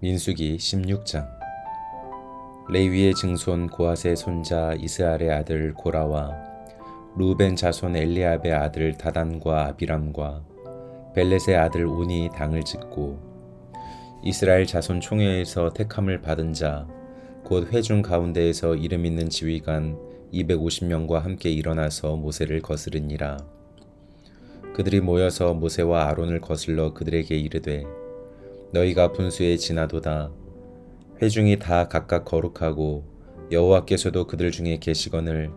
민수기 16장. 레위의 증손 고아세 손자 이스라엘의 아들 고라와 루벤 자손 엘리압의 아들 다단과 아비람과 벨렛의 아들 운이 당을 짓고 이스라엘 자손 총회에서 택함을 받은 자 곧 회중 가운데에서 이름 있는 지휘관 250명과 함께 일어나서 모세를 거스르니라. 그들이 모여서 모세와 아론을 거슬러 그들에게 이르되 너희가 분수에 지나도다. 회중이 다 각각 거룩하고 여호와께서도 그들 중에 계시거늘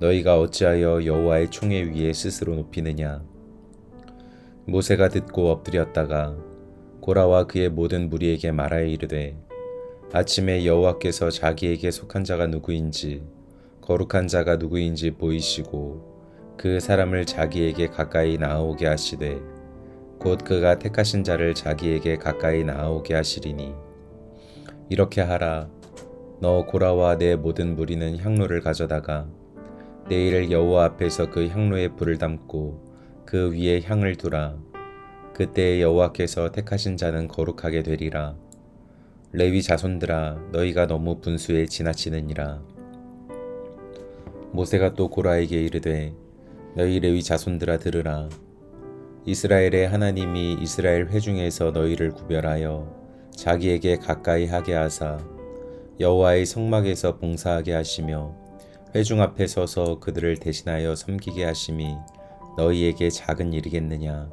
너희가 어찌하여 여호와의 총회 위에 스스로 높이느냐. 모세가 듣고 엎드렸다가 고라와 그의 모든 무리에게 말하여 이르되 아침에 여호와께서 자기에게 속한 자가 누구인지 거룩한 자가 누구인지 보이시고 그 사람을 자기에게 가까이 나오게 하시되 곧 그가 택하신 자를 자기에게 가까이 나오게 하시리니. 이렇게 하라. 너 고라와 내 모든 무리는 향로를 가져다가 내일 여호와 앞에서 그 향로에 불을 담고 그 위에 향을 두라. 그때 여호와께서 택하신 자는 거룩하게 되리라. 레위 자손들아 너희가 너무 분수에 지나치느니라. 모세가 또 고라에게 이르되 너희 레위 자손들아 들으라 이스라엘의 하나님이 이스라엘 회중에서 너희를 구별하여 자기에게 가까이 하게 하사 여호와의 성막에서 봉사하게 하시며 회중 앞에 서서 그들을 대신하여 섬기게 하심이 너희에게 작은 일이겠느냐?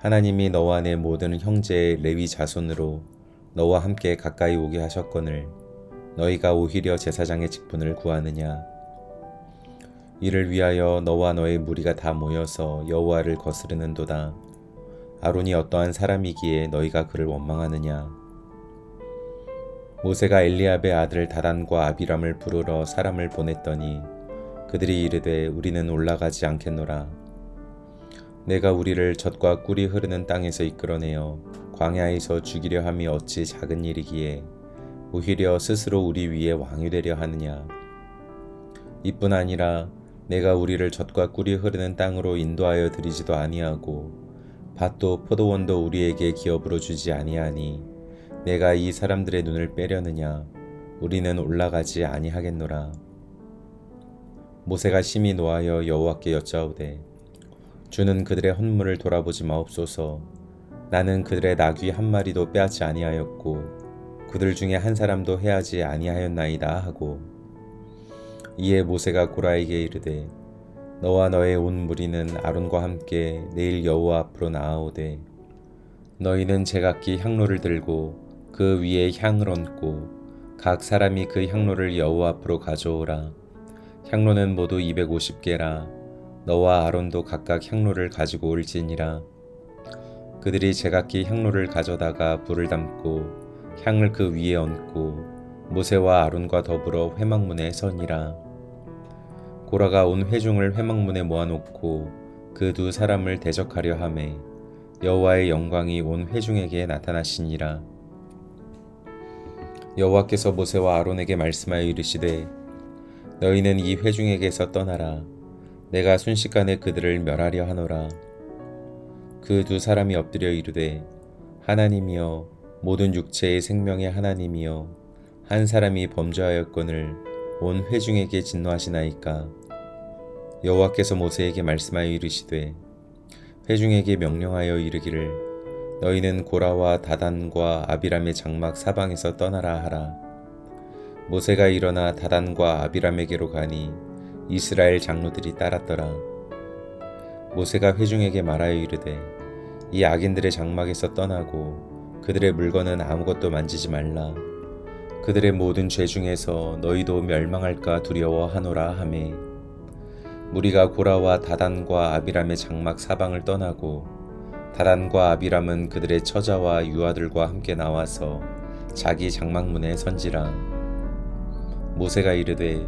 하나님이 너와 내 모든 형제의 레위 자손으로 너와 함께 가까이 오게 하셨거늘 너희가 오히려 제사장의 직분을 구하느냐 이를 위하여 너와 너의 무리가 다 모여서 여호와를 거스르는도다. 아론이 어떠한 사람이기에 너희가 그를 원망하느냐? 모세가 엘리압의 아들 다단과 아비람을 부르러 사람을 보냈더니 그들이 이르되 우리는 올라가지 않겠노라. 내가 우리를 젖과 꿀이 흐르는 땅에서 이끌어내어 광야에서 죽이려 함이 어찌 작은 일이기에 오히려 스스로 우리 위에 왕이 되려 하느냐. 이뿐 아니라 내가 우리를 젖과 꿀이 흐르는 땅으로 인도하여 드리지도 아니하고 밭도 포도원도 우리에게 기업으로 주지 아니하니 내가 이 사람들의 눈을 빼려느냐? 우리는 올라가지 아니하겠노라. 모세가 심히 노하여 여호와께 여짜오되 주는 그들의 헌물을 돌아보지 마옵소서. 나는 그들의 나귀 한 마리도 빼앗지 아니하였고 그들 중에 한 사람도 해하지 아니하였나이다 하고 이에 모세가 고라에게 이르되 너와 너의 온 무리는 아론과 함께 내일 여호와 앞으로 나아오되 너희는 제각기 향로를 들고 그 위에 향을 얹고 각 사람이 그 향로를 여호와 앞으로 가져오라. 향로는 모두 250개라. 너와 아론도 각각 향로를 가지고 올지니라. 그들이 제각기 향로를 가져다가 불을 담고 향을 그 위에 얹고 모세와 아론과 더불어 회막문에 서니라. 고라가 온 회중을 회막문에 모아놓고 그 두 사람을 대적하려 함에 여호와의 영광이 온 회중에게 나타나시니라. 여호와께서 모세와 아론에게 말씀하여 이르시되 너희는 이 회중에게서 떠나라. 내가 순식간에 그들을 멸하려 하노라. 그 두 사람이 엎드려 이르되 하나님이여 모든 육체의 생명의 하나님이여 한 사람이 범죄하였건을 온 회중에게 진노하시나이까? 여호와께서 모세에게 말씀하여 이르시되 회중에게 명령하여 이르기를 너희는 고라와 다단과 아비람의 장막 사방에서 떠나라 하라. 모세가 일어나 다단과 아비람에게로 가니 이스라엘 장로들이 따랐더라. 모세가 회중에게 말하여 이르되 이 악인들의 장막에서 떠나고 그들의 물건은 아무것도 만지지 말라 그들의 모든 죄 중에서 너희도 멸망할까 두려워하노라 하매. 무리가 고라와 다단과 아비람의 장막 사방을 떠나고 다단과 아비람은 그들의 처자와 유아들과 함께 나와서 자기 장막문에 선지라. 모세가 이르되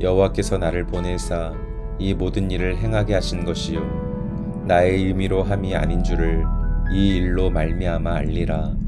여호와께서 나를 보내사 이 모든 일을 행하게 하신 것이요. 나의 의미로 함이 아닌 줄을 이 일로 말미암아 알리라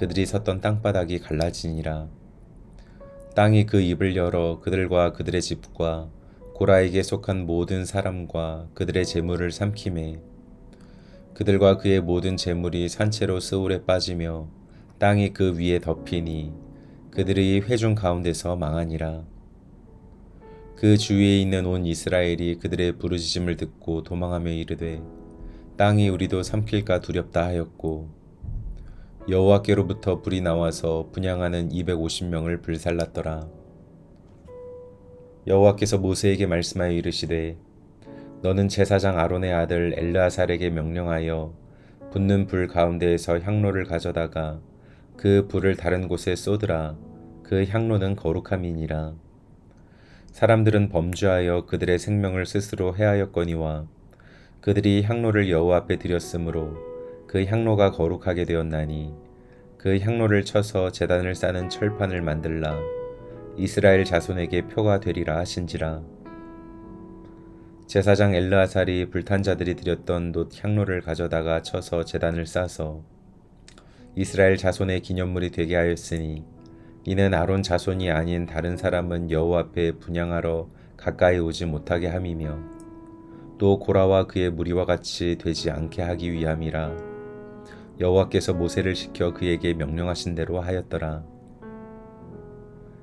그들이 섰던 땅바닥이 갈라지니라. 땅이 그 입을 열어 그들과 그들의 집과 고라에게 속한 모든 사람과 그들의 재물을 삼킴에 그들과 그의 모든 재물이 산채로 스올에 빠지며 땅이 그 위에 덮이니 그들의 회중 가운데서 망하니라. 그 주위에 있는 온 이스라엘이 그들의 부르짖음을 듣고 도망하며 이르되 땅이 우리도 삼킬까 두렵다 하였고 여호와께로부터 불이 나와서 분양하는 250명을 불살랐더라. 여호와께서 모세에게 말씀하여 이르시되 너는 제사장 아론의 아들 엘르아살에게 명령하여 붙는 불 가운데에서 향로를 가져다가 그 불을 다른 곳에 쏟으라 그 향로는 거룩함이니라 사람들은 범죄하여 그들의 생명을 스스로 해하였거니와 그들이 향로를 여호와 앞에 드렸으므로 그 향로가 거룩하게 되었나니 그 향로를 쳐서 제단을 싸는 철판을 만들라. 이스라엘 자손에게 표가 되리라 하신지라. 제사장 엘르아살이 불탄 자들이 드렸던 놋 향로를 가져다가 쳐서 제단을 싸서 이스라엘 자손의 기념물이 되게 하였으니 이는 아론 자손이 아닌 다른 사람은 여호와 앞에 분양하러 가까이 오지 못하게 함이며 또 고라와 그의 무리와 같이 되지 않게 하기 위함이라 여호와께서 모세를 시켜 그에게 명령하신 대로 하였더라.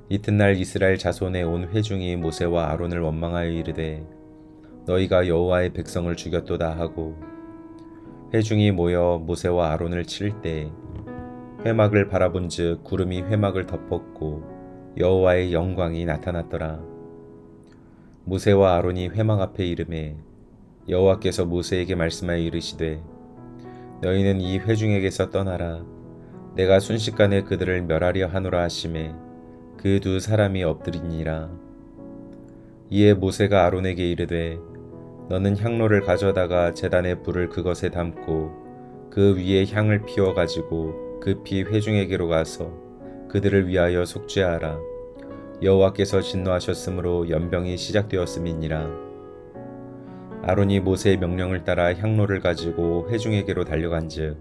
이튿날 이스라엘 자손의 온 회중이 모세와 아론을 원망하여 이르되 너희가 여호와의 백성을 죽였도다 하고 회중이 모여 모세와 아론을 칠 때 회막을 바라본즉 구름이 회막을 덮었고 여호와의 영광이 나타났더라. 모세와 아론이 회막 앞에 이름에 여호와께서 모세에게 말씀하여 이르시되 너희는 이 회중에게서 떠나라. 내가 순식간에 그들을 멸하려 하노라 하심에 그 두 사람이 엎드리니라. 이에 모세가 아론에게 이르되 너는 향로를 가져다가 제단에 불을 그것에 담고 그 위에 향을 피워 가지고 급히 회중에게로 가서 그들을 위하여 속죄하라. 여호와께서 진노하셨으므로 연병이 시작되었음이니라 아론이 모세의 명령을 따라 향로를 가지고 회중에게로 달려간즉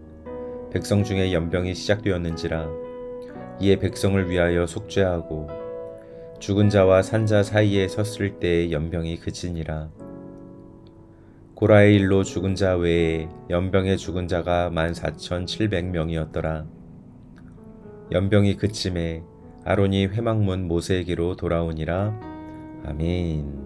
백성 중에 연병이 시작되었는지라 이에 백성을 위하여 속죄하고 죽은 자와 산자 사이에 섰을 때의 연병이 그치니라. 고라의 일로 죽은 자 외에 연병에 죽은 자가 만 사천 칠백 명이었더라. 연병이 그침에 아론이 회막문 모세에게로 돌아오니라. 아멘.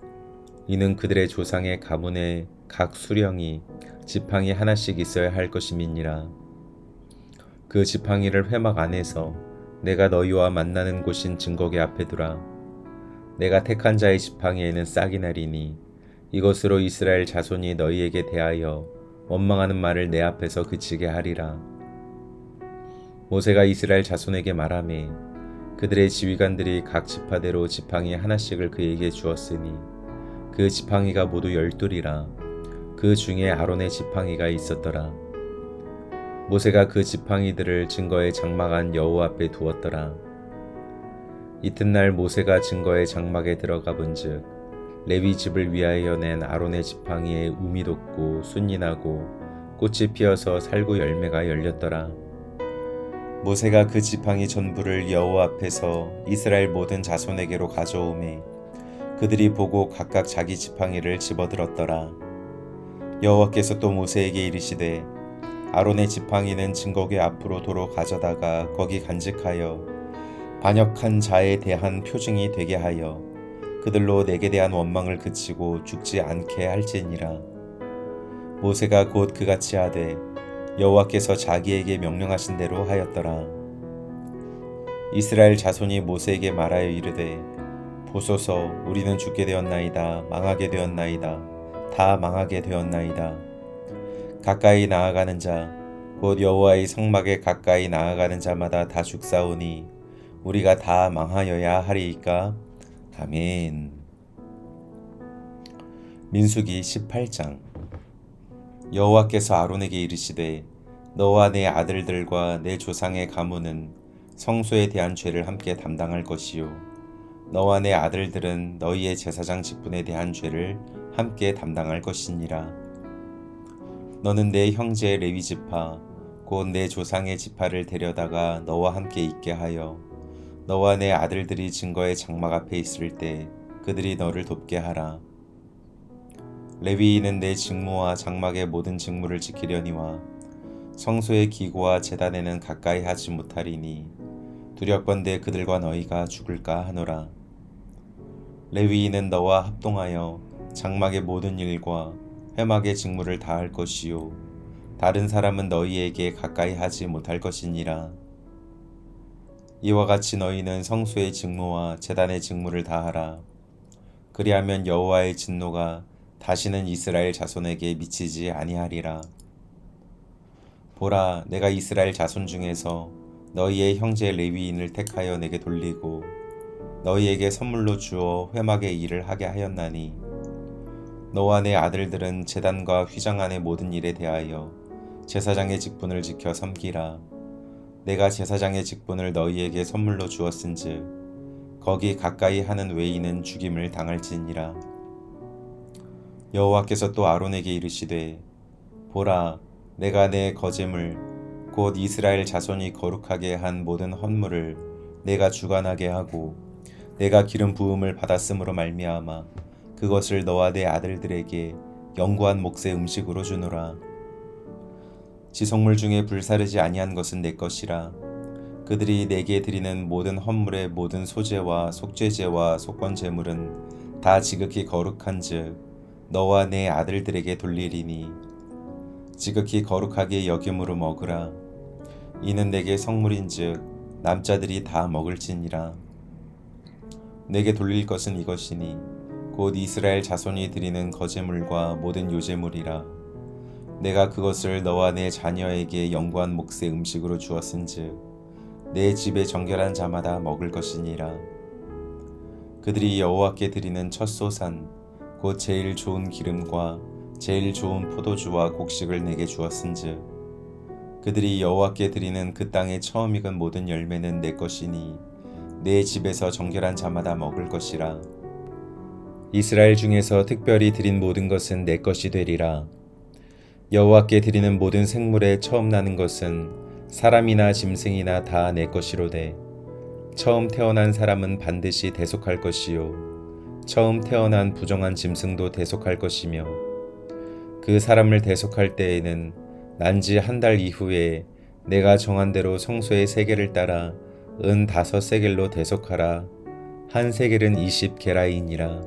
이는 그들의 조상의 가문의 각 수령이 지팡이 하나씩 있어야 할 것임이니라. 그 지팡이를 회막 안에서 내가 너희와 만나는 곳인 증거계 앞에 두라. 내가 택한 자의 지팡이에는 싹이 나리니 이것으로 이스라엘 자손이 너희에게 대하여 원망하는 말을 내 앞에서 그치게 하리라. 모세가 이스라엘 자손에게 말하매 그들의 지휘관들이 각 지파대로 지팡이 하나씩을 그에게 주었으니 그 지팡이가 모두 열둘이라. 그 중에 아론의 지팡이가 있었더라. 모세가 그 지팡이들을 증거의 장막 안 여호와 앞에 두었더라. 이튿날 모세가 증거의 장막에 들어가 본즉 레위 집을 위하여 낸 아론의 지팡이에 우미 돋고 순이 나고 꽃이 피어서 살구 열매가 열렸더라. 모세가 그 지팡이 전부를 여호와 앞에서 이스라엘 모든 자손에게로 가져오매 그들이 보고 각각 자기 지팡이를 집어들었더라. 여호와께서 또 모세에게 이르시되 아론의 지팡이는 증거궤 앞으로 도로 가져다가 거기 간직하여 반역한 자에 대한 표징이 되게 하여 그들로 내게 대한 원망을 그치고 죽지 않게 할지니라 모세가 곧 그같이 하되 여호와께서 자기에게 명령하신 대로 하였더라 이스라엘 자손이 모세에게 말하여 이르되 보소서 우리는 죽게 되었나이다 망하게 되었나이다 다 망하게 되었나이다. 가까이 나아가는 자 곧 여호와의 성막에 가까이 나아가는 자마다 다 죽사오니 우리가 다 망하여야 하리이까? 아멘. 민수기 18장. 여호와께서 아론에게 이르시되 너와 내 아들들과 내 조상의 가문은 성소에 대한 죄를 함께 담당할 것이요 너와 내 아들들은 너희의 제사장 직분에 대한 죄를 함께 담당할 것이니라 너는 내 형제 레위 지파 곧 내 조상의 지파를 데려다가 너와 함께 있게 하여 너와 내 아들들이 증거의 장막 앞에 있을 때 그들이 너를 돕게 하라 레위인은 내 직무와 장막의 모든 직무를 지키려니와 성소의 기구와 제단에는 가까이 하지 못하리니 두렵건대 그들과 너희가 죽을까 하노라. 레위인은 너와 합동하여 장막의 모든 일과 회막의 직무를 다할 것이요 다른 사람은 너희에게 가까이 하지 못할 것이니라. 이와 같이 너희는 성소의 직무와 제단의 직무를 다하라. 그리하면 여호와의 진노가 다시는 이스라엘 자손에게 미치지 아니하리라. 보라, 내가 이스라엘 자손 중에서 너희의 형제 레위인을 택하여 내게 돌리고 너희에게 선물로 주어 회막의 일을 하게 하였나니 너와 내 아들들은 제단과 휘장 안의 모든 일에 대하여 제사장의 직분을 지켜 섬기라. 내가 제사장의 직분을 너희에게 선물로 주었은즉 거기 가까이 하는 외인은 죽임을 당할지니라. 여호와께서 또 아론에게 이르시되 보라 내가 내 거제물 곧 이스라엘 자손이 거룩하게 한 모든 헌물을 내가 주관하게 하고 내가 기름 부음을 받았으므로 말미암아 그것을 너와 내 아들들에게 영구한 몫의 음식으로 주노라. 지성물 중에 불사르지 아니한 것은 내 것이라. 그들이 내게 드리는 모든 헌물의 모든 소재와 속죄제와 속건 제물은 다 지극히 거룩한즉 너와 내 아들들에게 돌리리니 지극히 거룩하게 여김으로 먹으라. 이는 내게 성물인즉 남자들이 다 먹을지니라 내게 돌릴 것은 이것이니 곧 이스라엘 자손이 드리는 거제물과 모든 요제물이라. 내가 그것을 너와 내 자녀에게 영구한 몫의 음식으로 주었은즉 내 집에 정결한 자마다 먹을 것이니라. 그들이 여호와께 드리는 첫 소산 곧 제일 좋은 기름과 제일 좋은 포도주와 곡식을 내게 주었은즉 그들이 여호와께 드리는 그 땅에 처음 익은 모든 열매는 내 것이니 내 집에서 정결한 자마다 먹을 것이라. 이스라엘 중에서 특별히 드린 모든 것은 내 것이 되리라. 여호와께 드리는 모든 생물에 처음 나는 것은 사람이나 짐승이나 다 내 것이로되 처음 태어난 사람은 반드시 대속할 것이요 처음 태어난 부정한 짐승도 대속할 것이며 그 사람을 대속할 때에는 난지 한 달 이후에 내가 정한 대로 성소의 세계를 따라 은 다섯 세겔로 대속하라. 한 세겔은 이십 게라이니라.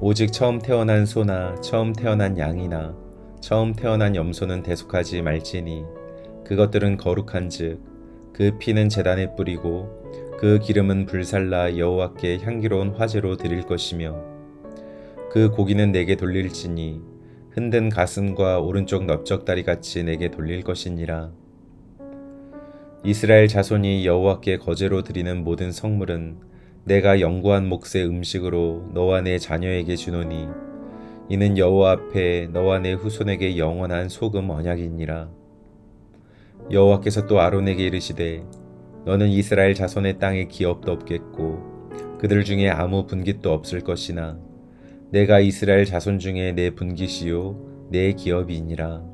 오직 처음 태어난 소나 처음 태어난 양이나 처음 태어난 염소는 대속하지 말지니 그것들은 거룩한즉 그 피는 재단에 뿌리고 그 기름은 불살라 여호와께 향기로운 화제로 드릴 것이며 그 고기는 내게 돌릴지니 흔든 가슴과 오른쪽 넓적다리 같이 내게 돌릴 것이니라 이스라엘 자손이 여호와께 거제로 드리는 모든 성물은 내가 영구한 몫의 음식으로 너와 내 자녀에게 주노니 이는 여호와 앞에 너와 내 후손에게 영원한 소금 언약이니라. 여호와께서 또 아론에게 이르시되 너는 이스라엘 자손의 땅에 기업도 없겠고 그들 중에 아무 분깃도 없을 것이나 내가 이스라엘 자손 중에 내 분깃이요 내 기업이니라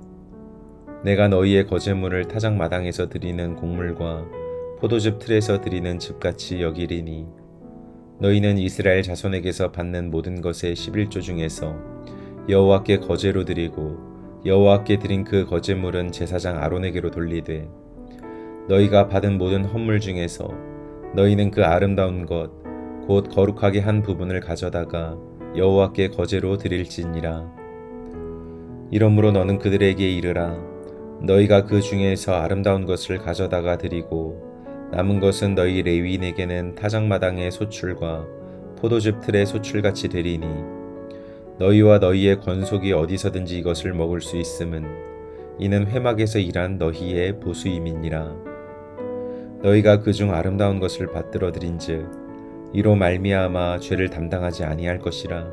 내가 너희의 거제물을 타작 마당에서 드리는 곡물과 포도즙 틀에서 드리는 즙같이 여기리니 너희는 이스라엘 자손에게서 받는 모든 것의 11조 중에서 여호와께 거제로 드리고 여호와께 드린 그 거제물은 제사장 아론에게로 돌리되 너희가 받은 모든 헌물 중에서 너희는 그 아름다운 것 곧 거룩하게 한 부분을 가져다가 여호와께 거제로 드릴지니라. 이러므로 너는 그들에게 이르라 너희가 그 중에서 아름다운 것을 가져다가 드리고 남은 것은 너희 레위인에게는 타작마당의 소출과 포도즙 틀의 소출같이 되리니 너희와 너희의 권속이 어디서든지 이것을 먹을 수 있음은 이는 회막에서 일한 너희의 보수임이니라. 너희가 그 중 아름다운 것을 받들어 드린즉 이로 말미암아 죄를 담당하지 아니할 것이라.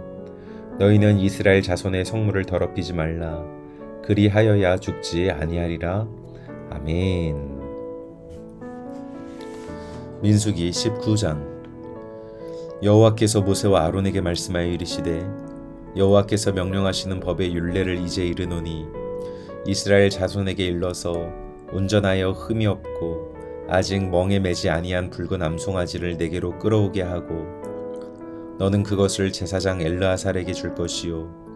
너희는 이스라엘 자손의 성물을 더럽히지 말라 그리하여야 죽지 아니하리라. 아멘. 민수기 19장. 여호와께서 모세와 아론에게 말씀하여 이르시되 여호와께서 명령하시는 법의 율례를 이제 이르노니 이스라엘 자손에게 일러서 온전하여 흠이 없고 아직 멍에 매지 아니한 붉은 암송아지를 내게로 끌어오게 하고 너는 그것을 제사장 엘르아살에게 줄 것이요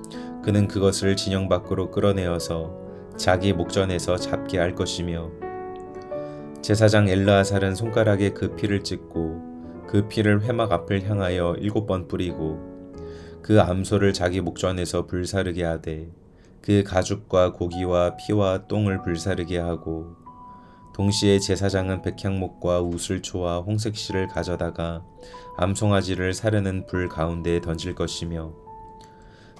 그는 그것을 진영 밖으로 끌어내어서 자기 목전에서 잡게 할 것이며 제사장 엘르아살은 손가락에 그 피를 찍고 그 피를 회막 앞을 향하여 일곱 번 뿌리고 그 암소를 자기 목전에서 불사르게 하되 그 가죽과 고기와 피와 똥을 불사르게 하고 동시에 제사장은 백향목과 우슬초와 홍색실을 가져다가 암송아지를 사르는 불 가운데에 던질 것이며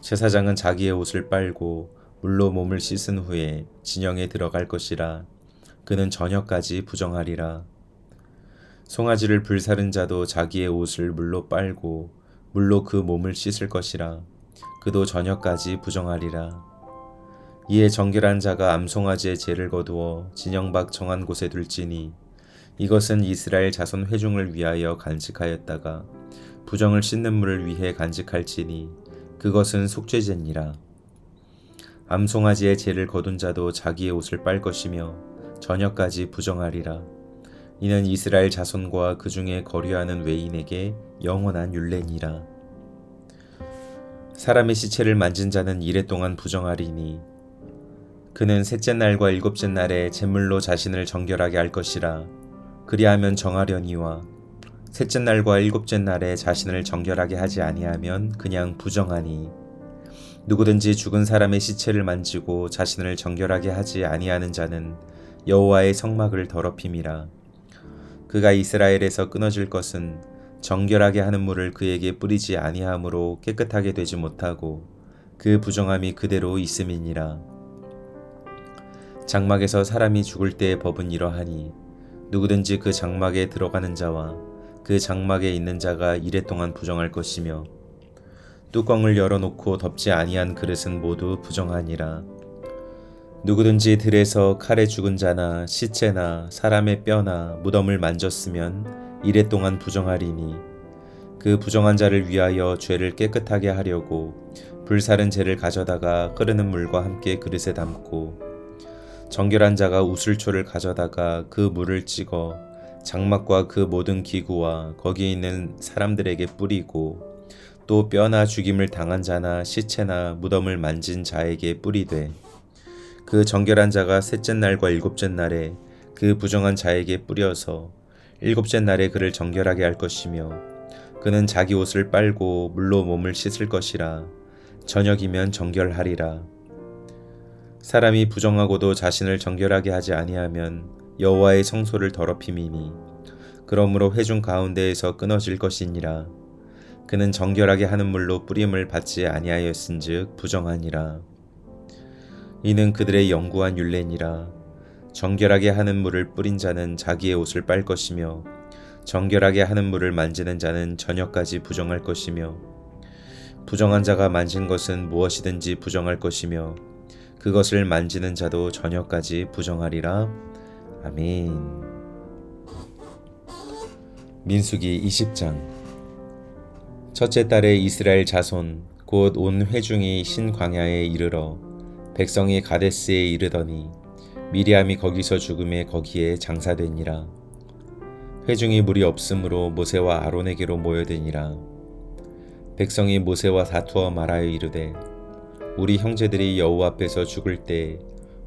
제사장은 자기의 옷을 빨고 물로 몸을 씻은 후에 진영에 들어갈 것이라 그는 저녁까지 부정하리라. 송아지를 불사른 자도 자기의 옷을 물로 빨고 물로 그 몸을 씻을 것이라 그도 저녁까지 부정하리라. 이에 정결한 자가 암송아지의 죄를 거두어 진영 밖 정한 곳에 둘지니 이것은 이스라엘 자손 회중을 위하여 간직하였다가 부정을 씻는 물을 위해 간직할지니 그것은 속죄제니라. 암송아지의 죄를 거둔 자도 자기의 옷을 빨 것이며 저녁까지 부정하리라. 이는 이스라엘 자손과 그 중에 거류하는 외인에게 영원한 율례니라. 사람의 시체를 만진 자는 이래 동안 부정하리니 그는 셋째 날과 일곱째 날에 제물로 자신을 정결하게 할 것이라. 그리하면 정하려니와 셋째 날과 일곱째 날에 자신을 정결하게 하지 아니하면 그냥 부정하니. 누구든지 죽은 사람의 시체를 만지고 자신을 정결하게 하지 아니하는 자는 여호와의 성막을 더럽힘이라. 그가 이스라엘에서 끊어질 것은 정결하게 하는 물을 그에게 뿌리지 아니하므로 깨끗하게 되지 못하고 그 부정함이 그대로 있음이니라. 장막에서 사람이 죽을 때의 법은 이러하니 누구든지 그 장막에 들어가는 자와 그 장막에 있는 자가 이랫동안 부정할 것이며 뚜껑을 열어놓고 덮지 아니한 그릇은 모두 부정하니라. 누구든지 들에서 칼에 죽은 자나 시체나 사람의 뼈나 무덤을 만졌으면 이랫동안 부정하리니 그 부정한 자를 위하여 죄를 깨끗하게 하려고 불사른 죄를 가져다가 흐르는 물과 함께 그릇에 담고 정결한 자가 우슬초를 가져다가 그 물을 찍어 장막과 그 모든 기구와 거기 있는 사람들에게 뿌리고 또 뼈나 죽임을 당한 자나 시체나 무덤을 만진 자에게 뿌리되 그 정결한 자가 셋째 날과 일곱째 날에 그 부정한 자에게 뿌려서 일곱째 날에 그를 정결하게 할 것이며 그는 자기 옷을 빨고 물로 몸을 씻을 것이라 저녁이면 정결하리라. 사람이 부정하고도 자신을 정결하게 하지 아니하면 여호와의 성소를 더럽힘이니 그러므로 회중 가운데에서 끊어질 것이니라. 그는 정결하게 하는 물로 뿌림을 받지 아니하였은즉 부정하니라. 이는 그들의 영구한 율례니라. 정결하게 하는 물을 뿌린 자는 자기의 옷을 빨 것이며 정결하게 하는 물을 만지는 자는 저녁까지 부정할 것이며 부정한 자가 만진 것은 무엇이든지 부정할 것이며 그것을 만지는 자도 저녁까지 부정하리라. 아멘. 민수기 20장. 첫째 달에 이스라엘 자손 곧 온 회중이 신광야에 이르러 백성이 가데스에 이르더니 미리암이 거기서 죽음에 거기에 장사되니라. 회중이 물이 없으므로 모세와 아론에게로 모여드니라. 백성이 모세와 다투어 말하여 이르되 우리 형제들이 여호와 앞에서 죽을 때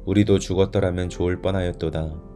우리도 죽었더라면 좋을 뻔하였도다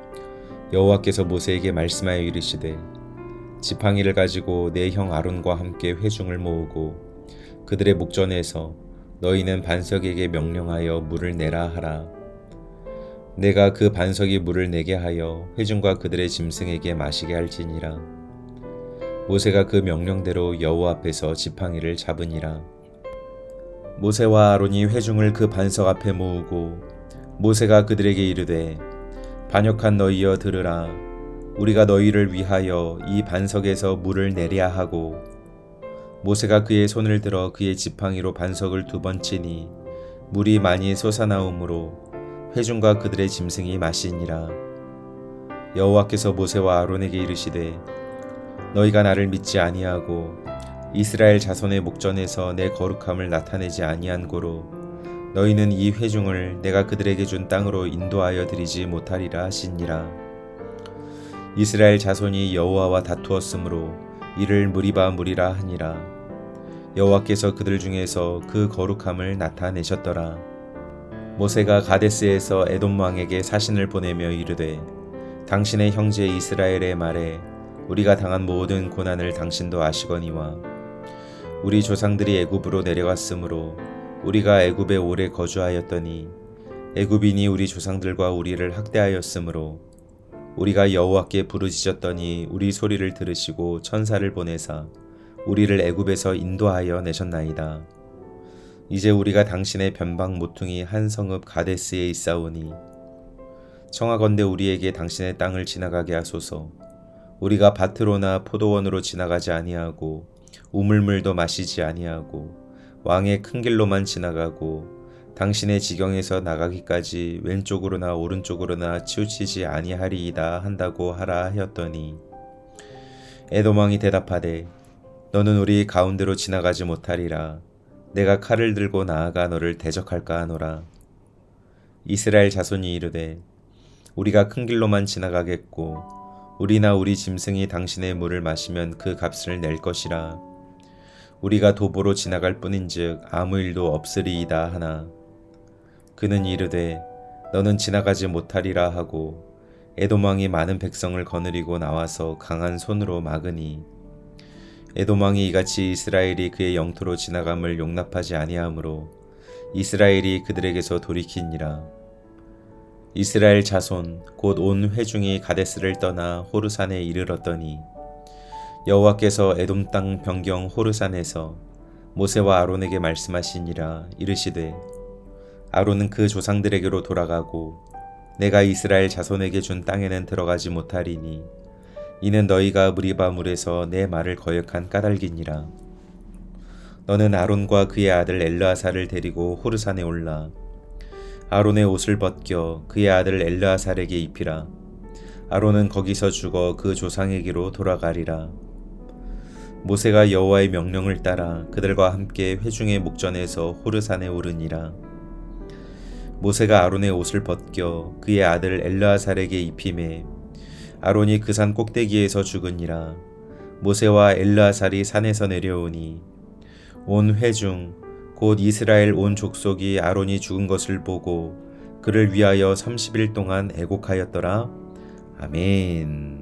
여호와께서 모세에게 말씀하여 이르시되 지팡이를 가지고 내 형 아론과 함께 회중을 모으고 그들의 목전에서 너희는 반석에게 명령하여 물을 내라 하라. 내가 그 반석이 물을 내게 하여 회중과 그들의 짐승에게 마시게 할지니라. 모세가 그 명령대로 여호와 앞에서 지팡이를 잡으니라. 모세와 아론이 회중을 그 반석 앞에 모으고 모세가 그들에게 이르되 반역한 너희여 들으라. 우리가 너희를 위하여 이 반석에서 물을 내랴 하고 모세가 그의 손을 들어 그의 지팡이로 반석을 두 번 치니 물이 많이 솟아나오므로 회중과 그들의 짐승이 마시니라. 여호와께서 모세와 아론에게 이르시되 너희가 나를 믿지 아니하고 이스라엘 자손의 목전에서 내 거룩함을 나타내지 아니한 고로 너희는 이 회중을 내가 그들에게 준 땅으로 인도하여 드리지 못하리라 하시니라. 이스라엘 자손이 여호와와 다투었으므로 이를 무리바 무리라 하니라. 여호와께서 그들 중에서 그 거룩함을 나타내셨더라. 모세가 가데스에서 에돔 왕에게 사신을 보내며 이르되 당신의 형제 이스라엘의 말에 우리가 당한 모든 고난을 당신도 아시거니와 우리 조상들이 애굽으로 내려갔으므로 우리가 애굽에 오래 거주하였더니 애굽인이 우리 조상들과 우리를 학대하였으므로 우리가 여호와께 부르짖었더니 우리 소리를 들으시고 천사를 보내사 우리를 애굽에서 인도하여 내셨나이다. 이제 우리가 당신의 변방 모퉁이 한 성읍 가데스에 있사오니 청하건대 우리에게 당신의 땅을 지나가게 하소서. 우리가 밭으로나 포도원으로 지나가지 아니하고 우물물도 마시지 아니하고 왕의 큰 길로만 지나가고 당신의 지경에서 나가기까지 왼쪽으로나 오른쪽으로나 치우치지 아니하리이다 한다고 하라 하였더니 에도망이 대답하되 너는 우리 가운데로 지나가지 못하리라. 내가 칼을 들고 나아가 너를 대적할까 하노라. 이스라엘 자손이 이르되 우리가 큰 길로만 지나가겠고 우리나 우리 짐승이 당신의 물을 마시면 그 값을 낼 것이라 우리가 도보로 지나갈 뿐인즉 아무 일도 없으리이다 하나. 그는 이르되 너는 지나가지 못하리라 하고 에도망이 많은 백성을 거느리고 나와서 강한 손으로 막으니. 에도망이 이같이 이스라엘이 그의 영토로 지나감을 용납하지 아니하므로 이스라엘이 그들에게서 돌이키니라. 이스라엘 자손 곧 온 회중이 가데스를 떠나 호르산에 이르렀더니 여호와께서 에돔 땅 변경 호르산에서 모세와 아론에게 말씀하시니라 이르시되 아론은 그 조상들에게로 돌아가고 내가 이스라엘 자손에게 준 땅에는 들어가지 못하리니 이는 너희가 무리바 물에서 내 말을 거역한 까닭이니라. 너는 아론과 그의 아들 엘르아사를 데리고 호르산에 올라 아론의 옷을 벗겨 그의 아들 엘르아살에게 입히라. 아론은 거기서 죽어 그 조상에게로 돌아가리라 모세가 여호와의 명령을 따라 그들과 함께 회중의 목전에서 호르산에 오르니라. 모세가 아론의 옷을 벗겨 그의 아들 엘르아살에게 입힘에 아론이 그 산 꼭대기에서 죽으니라. 모세와 엘르아살이 산에서 내려오니 온 회중 곧 이스라엘 온 족속이 아론이 죽은 것을 보고 그를 위하여 30일 동안 애곡하였더라. 아멘.